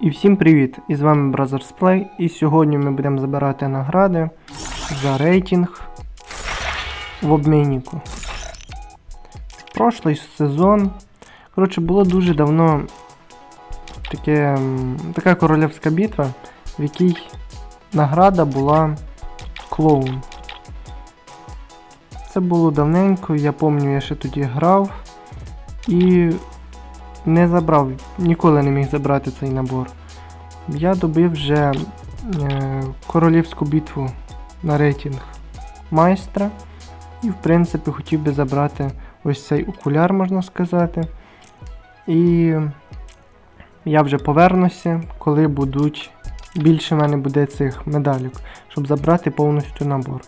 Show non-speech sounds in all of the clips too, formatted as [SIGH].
І всім привіт! І з вами Brothers Play. І сьогодні ми будемо забирати награди за рейтинг в обміннику. Прошлий сезон. Коротше, було дуже давно таке, така королівська битва, в якій награда була клоун. Це було давненько, я пам'ятаю, я ще тоді грав і не забрав, ніколи не міг забрати цей набор. Я добив вже е, королівську битву на рейтинг майстра. І, в принципі, хотів би забрати ось цей окуляр, можна сказати. І я вже повернуся, коли будуть. Більше в мене буде цих медалік, щоб забрати повністю набор.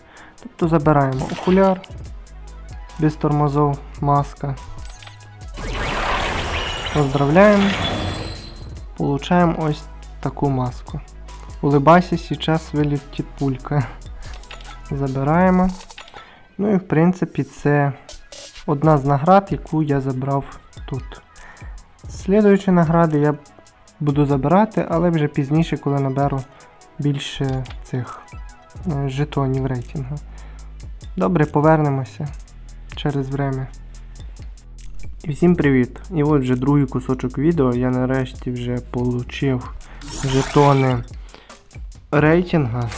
Тобто забираємо окуляр, без тормозов, маска. Поздравляємо. Получаємо ось таку маску. Улыбайся, сейчас вилетить пулька. Забираємо. Ну і в принципі це одна з наград, яку я забрав тут. Слідуючі награди я буду забирати, але вже пізніше, коли наберу більше цих е, жетонів рейтингу. Добре, повернемося через время. Всім привіт! І от вже другий кусочок відео. Я нарешті вже получив жетони рейтинга.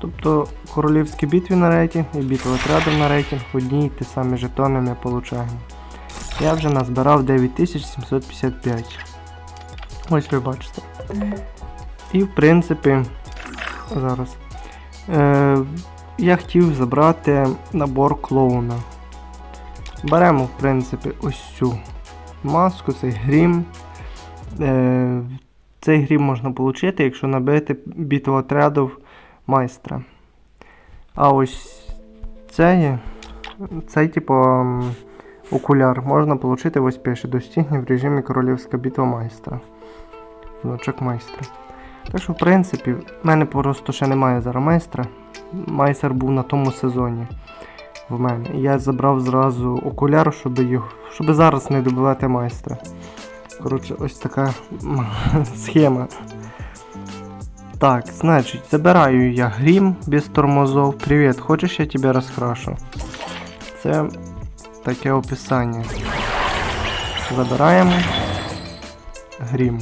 Тобто королівські битві на рейтинг і битва отрядів на рейтинг одні й ті самі жетони ми получаємо. Я вже назбирав 9755. Ось ви бачите. І в принципі, зараз. Е, я хотів забрати набор клоуна. Беремо, в принципі, ось цю маску, цей грім. Е, цей грім можна отримати, якщо набити битву отрядів майстра. А ось цей, цей типу окуляр можна отримати, ось пише достигне в режимі королівська битва майстра. Значок майстра. Так що, в принципі, в мене просто ще немає зараз майстра. Майстер був на тому сезоні в мене. І я забрав зразу окуляр, щоб його, щоб зараз не добивати майстра. Коротше, ось така [LAUGHS] схема. Так, значить, забираю я грім без тормозов. Привіт, хочеш я тебе розкрашу? Це таке описання. Забираємо грім.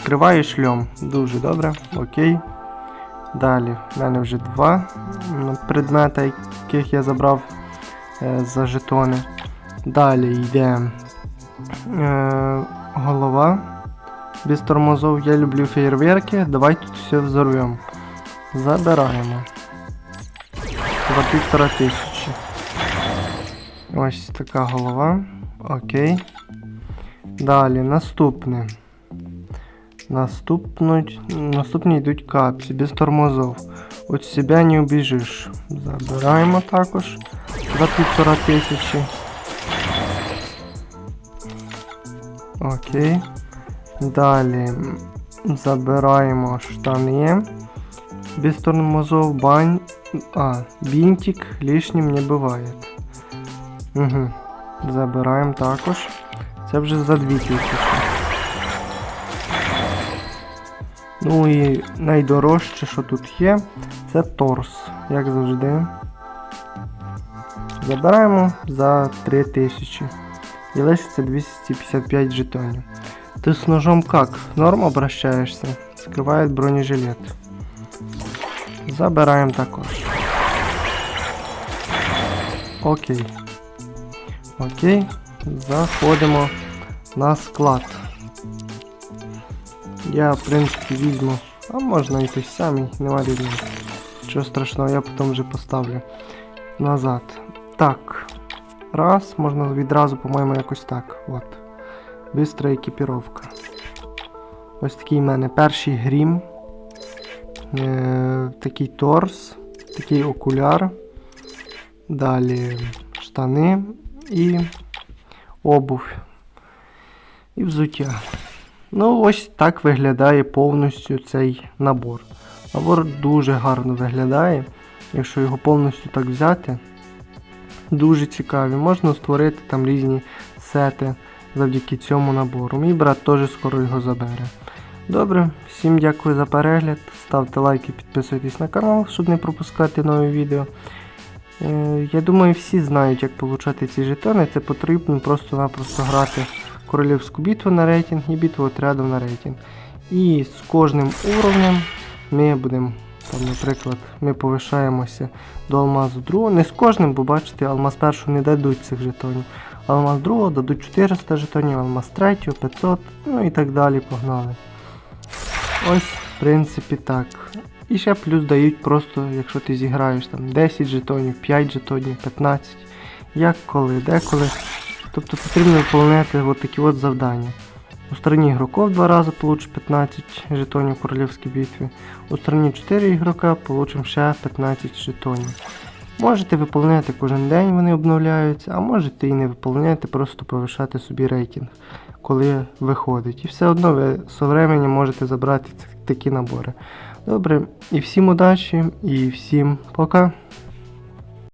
Скриваю шльом. Дуже добре. Окей. Далі, в мене вже два м, предмета, яких я забрав е, за жетони. Далі йде е, голова. Без тормозов я люблю фейерверки. Давай тут все взорвем. Забираємо. За півтора тисячі. Ось така голова. Окей. Далі, наступне. Наступнуть, наступні йдуть капці без тормозов. От себе не убіжиш. Забираємо також за півтора тисячі. Окей. Далі забираємо штани. Без тормозов бань. А, бинтик лишнім не буває. Угу. Забираємо також. Це вже за 2000. Ну і найдорожче, що тут є, це торс, як завжди. Забираємо за 3000. І лишиться 255 жетонів. Ты с ножом как? Норм обращаешься? Скрывает бронежилет. Забираем також. Окей. Окей. Заходимо на склад. Я, в принципі, візьму. А можна той самий, нема різниці. Чого страшного, я потім вже поставлю назад. Так. Раз, можна відразу, по-моєму, якось так. От. Бистра екіпіровка. Ось такий в мене перший грім. Е, такий торс, такий окуляр. Далі штани і обув. І взуття. Ну, ось так виглядає повністю цей набор. Набор дуже гарно виглядає, якщо його повністю так взяти. Дуже цікаві. Можна створити там різні сети завдяки цьому набору. Мій брат теж скоро його забере. Добре, всім дякую за перегляд. Ставте лайки, підписуйтесь на канал, щоб не пропускати нові відео. Е, Я думаю, всі знають, як отримати ці жетони. Це потрібно просто-напросто грати королівську битву на рейтинг і битву отрядів на рейтинг. І з кожним уровнем ми будемо, там, наприклад, ми повишаємося до алмазу другого. Не з кожним, бо бачите, алмаз першого не дадуть цих жетонів. Алмаз другого дадуть 400 жетонів, алмаз третього 500, ну і так далі погнали. Ось, в принципі, так. І ще плюс дають просто, якщо ти зіграєш там 10 жетонів, 5 жетонів, 15, як коли, деколи. Тобто потрібно виконувати от такі от завдання. У стороні ігроків два рази получиш 15 жетонів в королівській битві. У стороні 4 ігрока получимо ще 15 жетонів. Можете виповняти кожен день, вони обновляються, а можете і не виповняти, просто повишати собі рейтинг, коли виходить. І все одно ви з временем можете забрати такі набори. Добре, і всім удачі, і всім пока.